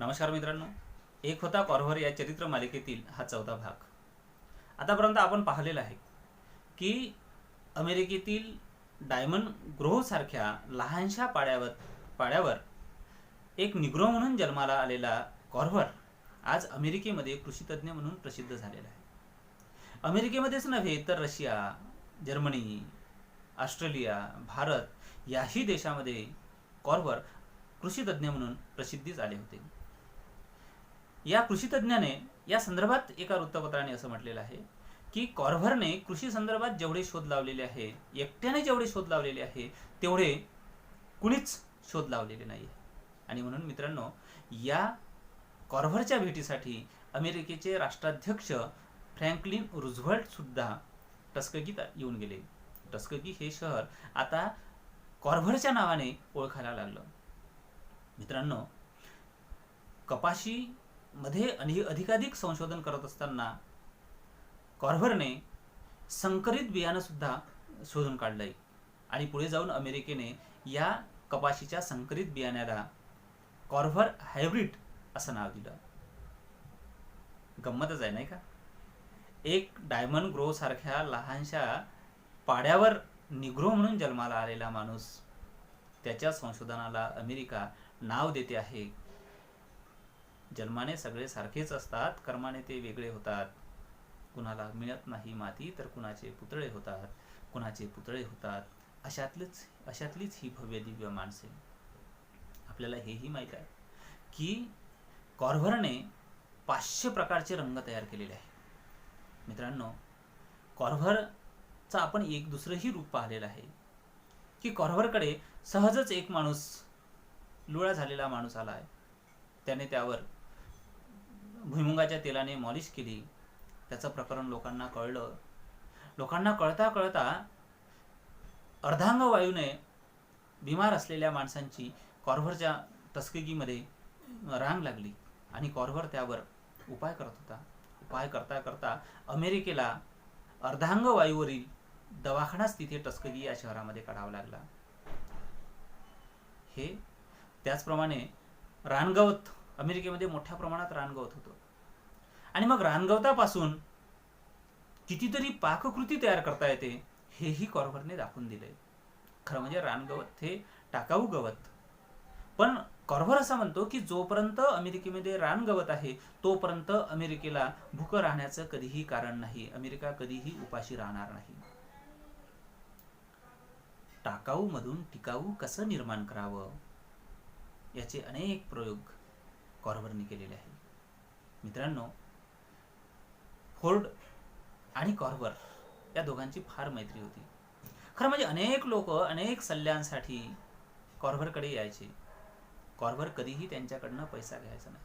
नमस्कार मित्रांनो. एक होता कॉर्व्हर या चरित्र मालिकेतील हा चौथा भाग. आतापर्यंत आपण पाहिलेलं आहे की अमेरिकेतील डायमंड ग्रोहसारख्या लहानशा पाड्यावर पाड्यावर एक निग्रो म्हणून जन्माला आलेला कॉर्व्हर आज अमेरिकेमध्ये कृषीतज्ञ म्हणून प्रसिद्ध झालेला आहे. अमेरिकेमध्येच नव्हे तर रशिया जर्मनी ऑस्ट्रेलिया भारत याही देशामध्ये कॉर्व्हर कृषीतज्ञ म्हणून प्रसिद्धीच आले होते. या कृषीतज्ञाने या संदर्भात एका वृत्तपत्राने असं म्हटलेलं आहे की कॉर्व्हरने कृषी संदर्भात जेवढे शोध लावलेले आहे एकट्याने जेवढे शोध लावलेले आहे तेवढे कुणीच शोध लावलेले नाही आणि म्हणून मित्रांनो या कॉर्व्हरच्या भेटीसाठी अमेरिकेचे राष्ट्राध्यक्ष फ्रँकलिन रुझवेल्ट सुद्धा टस्कगीत येऊन गेले. टस्कगी हे शहर आता कॉर्व्हरच्या नावाने ओळखायला लागलं. मित्रांनो कपाशी मध्ये आणि अधिकाधिक संशोधन करत असताना कॉर्व्हरने संकरित बियाणं सुद्धा शोधून काढलंय. आणि पुढे जाऊन अमेरिकेने या कपाशीच्या संकरित बियाण्याला कॉर्व्हर हायब्रिड असं नाव दिलं. गंमतच आहे नाही का? एक डायमंड ग्रो सारख्या लहानशा पाड्यावर निग्रो म्हणून जन्माला आलेला माणूस त्याच्या संशोधनाला अमेरिका नाव देते आहे. जन्माने सगळे सारखेच असतात कर्माने ते वेगळे होतात. कुणाला मिळत नाही माती तर कुणाचे पुतळे होतात. कुणाचे पुतळे होतात. अशातलीच अशातलीच ही भव्य दिव्य माणसे. आपल्याला हेही माहीत आहे की कॉर्व्हरने पाचशे प्रकारचे रंग तयार केलेले आहे मित्रांनो कॉर्व्हरचा आपण एक दुसरंही रूप पाहिलेलं आहे की कॉर्व्हरकडे सहजच एक माणूस लुळा झालेला माणूस आला आहे त्याने त्यावर भुईमुगाच्या तेलाने मॉलिश केली. त्याचं प्रकरण लोकांना कळलं. लोकांना कळता कळता अर्धांग वायूने बिमार असलेल्या माणसांची कॉर्व्हरच्या टस्कगीमध्ये रांग लागली आणि कॉर्व्हर त्यावर उपाय करत होता. उपाय करता करता अमेरिकेला अर्धांग वायूवरील दवाखानाच तिथे टस्कगी या शहरामध्ये काढावा लागला. हे त्याचप्रमाणे रानगवत अमेरिकेमध्ये मोठ्या प्रमाणात रानगवत होतं. आणि मग रानगवतापासून कितीतरी पाककृती तयार करता येते हेही कॉर्व्हरने दाखवून दिले खरं म्हणजे रानगवत हे टाकाऊ गवत. पण कॉर्व्हर असा म्हणतो की जोपर्यंत अमेरिकेमध्ये रानगवत आहे तोपर्यंत अमेरिकेला भूक राहण्याचं कधीही कारण नाही. अमेरिका कधीही उपाशी राहणार नाही. टाकाऊ मधून टिकाऊ कसं निर्माण करावं? याचे अनेक प्रयोग कॉर्बरने केलेले आहे. मित्रांनो फोर्ड आणि कॉर्व्हर या दोघांची फार मैत्री होती. खरं म्हणजे अनेक लोक अनेक सल्ल्यांसाठी कॉर्बरकडे यायचे. कॉर्व्हर कधीही त्यांच्याकडनं पैसा घ्यायचा नाही.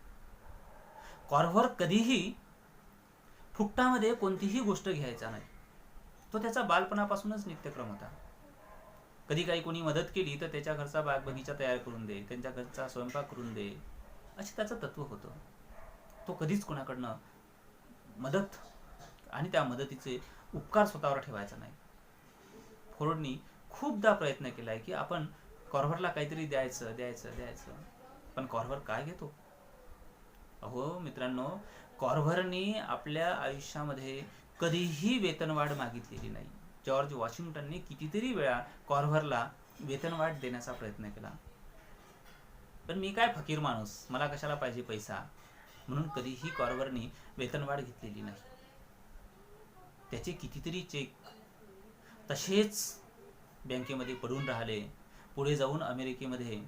कॉर्व्हर कधीही फुकटामध्ये कोणतीही गोष्ट घ्यायचा नाही. तो त्याचा बालपणापासूनच नित्यक्रम होता. कधी काही कोणी मदत केली तर त्याच्या घरचा बाग बगीचा तयार करून दे त्यांच्या घरचा स्वयंपाक करून दे असे त्याचं तत्व होतं. तो कधीच कोणाकडनं मदत आणि त्या मदतीचे उपकार स्वतःवर ठेवायचा नाही. फोर्डनी खूपदा प्रयत्न केलाय की आपण कॉर्व्हरला काहीतरी द्यायचं द्यायचं द्यायचं. पण कॉर्व्हर काय घेतो? अहो मित्रांनो कॉर्व्हरनी आपल्या आयुष्यामध्ये कधीही वेतनवाढ मागितलेली नाही. जॉर्ज वॉशिंग्टनने कितीतरी वेळा कॉर्व्हरला वेतनवाढ देण्याचा प्रयत्न केला. पण मी काय फकीर माणूस? मला कशाला पाहिजे पैसा? म्हणून कधीही कॉर्व्हरनी वेतनवाढ घेतलेली नाही. त्याचे कितीतरी चेक तसेच बँकेमध्ये पडून राहिले. पुढे जाऊन अमेरिकेमध्ये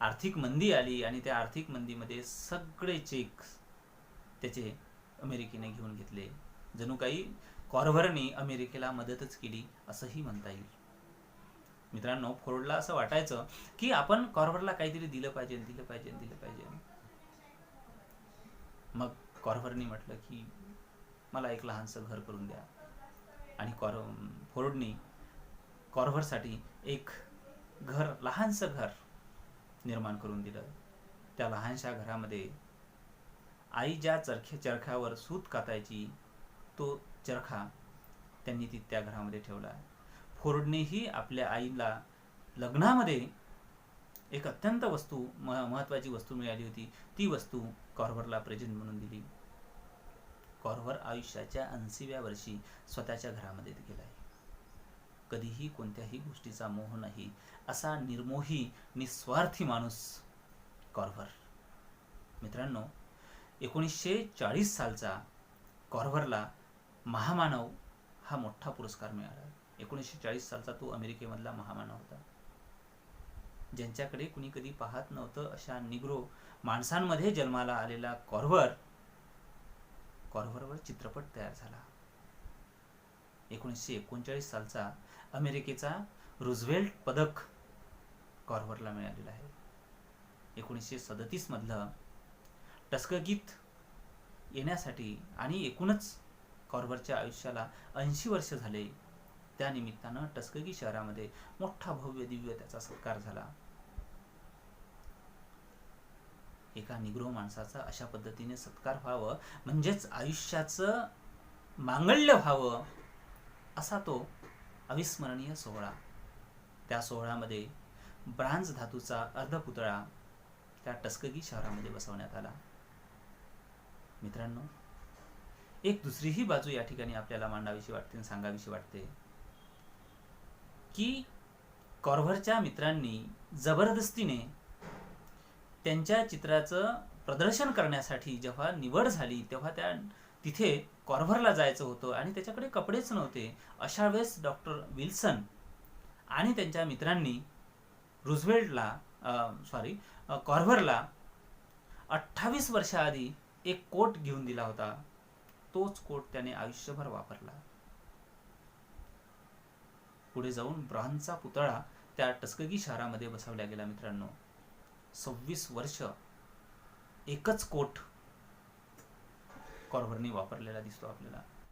आर्थिक मंदी आली आणि त्या आर्थिक मंदीमध्ये सगळे चेक त्याचे अमेरिकेने घेऊन घेतले. जणू काही कॉर्व्हरने अमेरिकेला मदतच केली असंही म्हणता येईल. मित्रांनो फोर्डला असं वाटायचं की आपण कॉर्व्हरला काहीतरी दिलं पाहिजे दिलं पाहिजे दिलं पाहिजे. मग कॉर्व्हरने म्हटलं की मला एक लहानसं घर करून द्या. आणि कॉर फोर्डनी कॉर्व्हरसाठी एक घर लहानसं घर निर्माण करून दिलं. त्या लहानशा घरामध्ये आई ज्या चरखे चरख्यावर सूत कातायची तो चरखा त्यांनी ती त्या घरामध्ये ठेवला. फोर्डनेही आपल्या आईला लग्नामध्ये एक अत्यंत वस्तू म महत्त्वाची वस्तू मिळाली होती. ती वस्तू कॉर्व्हरला प्रेझेंट म्हणून दिली. कॉर्व्हर आयुष्याच्या ऐंशीव्या वर्षी स्वतःच्या घरामध्ये गेला आहे. कधीही कोणत्याही गोष्टीचा मोह नाही असा निर्मोही निस्वार्थी माणूस कॉर्व्हर. मित्रांनो एकोणीसशे चाळीस सालचा कॉर्व्हरला महामानव हा मोठा पुरस्कार मिळाला एकोणीसशे चाळीस सालचा तो अमेरिकेमधला महामानव होता. ज्यांच्याकडे कुणी कधी पाहत नव्हतं अशा निग्रो माणसांमध्ये जन्माला आलेला कॉर्व्हर कॉर्व्हरवर चित्रपट तयार झाला. एकोणीसशे एकोणचाळीस सालचा अमेरिकेचा रुझवेल्ट पदक कॉर्व्हरला मिळालेला आहे. एकोणीसशे सदतीस मधलं टस्कगीत येण्यासाठी आणि एकूणच कॉर्व्हरच्या आयुष्याला ऐंशी वर्ष झाले त्या निमित्तानं टस्कगी शहरामध्ये मोठा भव्य दिव्य त्याचा सत्कार झाला. एका निग्रो माणसाचा अशा पद्धतीने सत्कार व्हावं म्हणजेच आयुष्याचं मांगल्य व्हावं असा तो अविस्मरणीय सोहळा. त्या सोहळ्यामध्ये ब्रांज धातूचा अर्धपुतळा त्या टस्कगी शहरामध्ये बसवण्यात आला. मित्रांनो एक दुसरीही बाजू या ठिकाणी आपल्याला मांडावीशी वाटते आणि सांगावीशी वाटते. की कॉर्व्हरच्या मित्रांनी जबरदस्तीने त्यांच्या चित्राचं प्रदर्शन करण्यासाठी जेव्हा निवड झाली तेव्हा त्या तिथे कॉर्व्हरला जायचं होतं आणि त्याच्याकडे कपडेच नव्हते. अशा वेळेस डॉक्टर विल्सन आणि त्यांच्या मित्रांनी रुझवेल्टला सॉरी कॉर्व्हरला अठ्ठावीस वर्षाआधी एक कोट घेऊन दिला होता. तोच कोट त्याने आयुष्यभर वापरला. पुढे जाऊन ब्रहांचा पुतळा त्या टस्कगी शहरामध्ये बसवला गेला मित्रांनो. सव्वीस वर्ष एकच कोट कॉर्व्हरनी वापरलेला दिसतो आपल्याला.